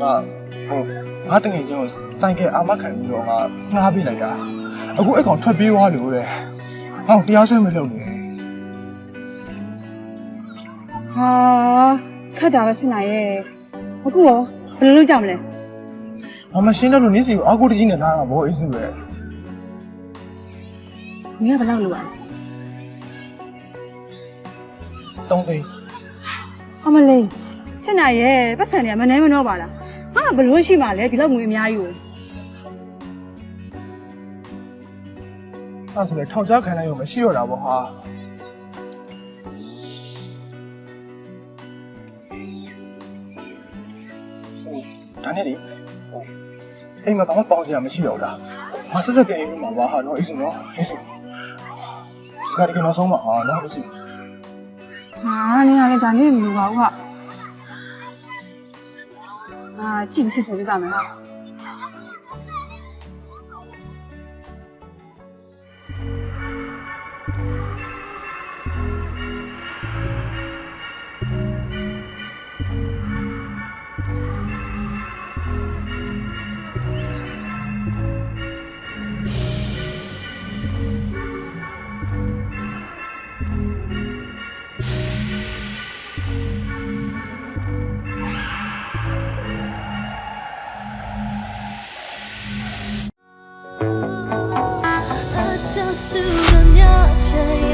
ငါဟိုငါတငယ်ချင်းကိုစိုက်ကအာမခံပြီးတော့ငါငှားပေးလိုက်တာအခုအဲ့ကောင်ထွက်ပြေးသွားလို့တဲ့ဟောတရားစွဲမလုပ်နေဟာခတ်တာပဲချင်နိုင်ရဲ့အခုရောဘယ်လိုလုပ်ကြမလဲငါမရှင်းတော့လို့နေစီကိုအာကိုတကြီးနဲ့လာတာဘောအေးစုပဲမင်းကဘယ်လောက်လုပ်ရလဲတုံးသိန်းအမလေးချင်နိုင်ရဲ့ပတ်စံတွေကမနှဲမနှောပါလား ဟာဘယ်လိုရှိမှလဲဒီလောက်ငွေအများကြီးကိုအဲ့ဆိုလေထောင်ချခံနိုင်ရုံမရှိတော့တာဘောဟာဒါနဲ့လေဟိုအိမ်မှာဘာမှပေါင်းစရာမရှိတော့ဘူးလားငါဆက်ဆက်ပြန်ရေးမှာပါဟာနော်အေးစုနော်အေးစုဒီကတကယ်နောက်ဆုံးမှာဟာနော်အေးစုဟာနင်ကလည်းဒါနဲ့မလိုပါဘူးဟာ အာကြည့်ပြီးစစ်စစ်ပြ ပါမယ်ဟာ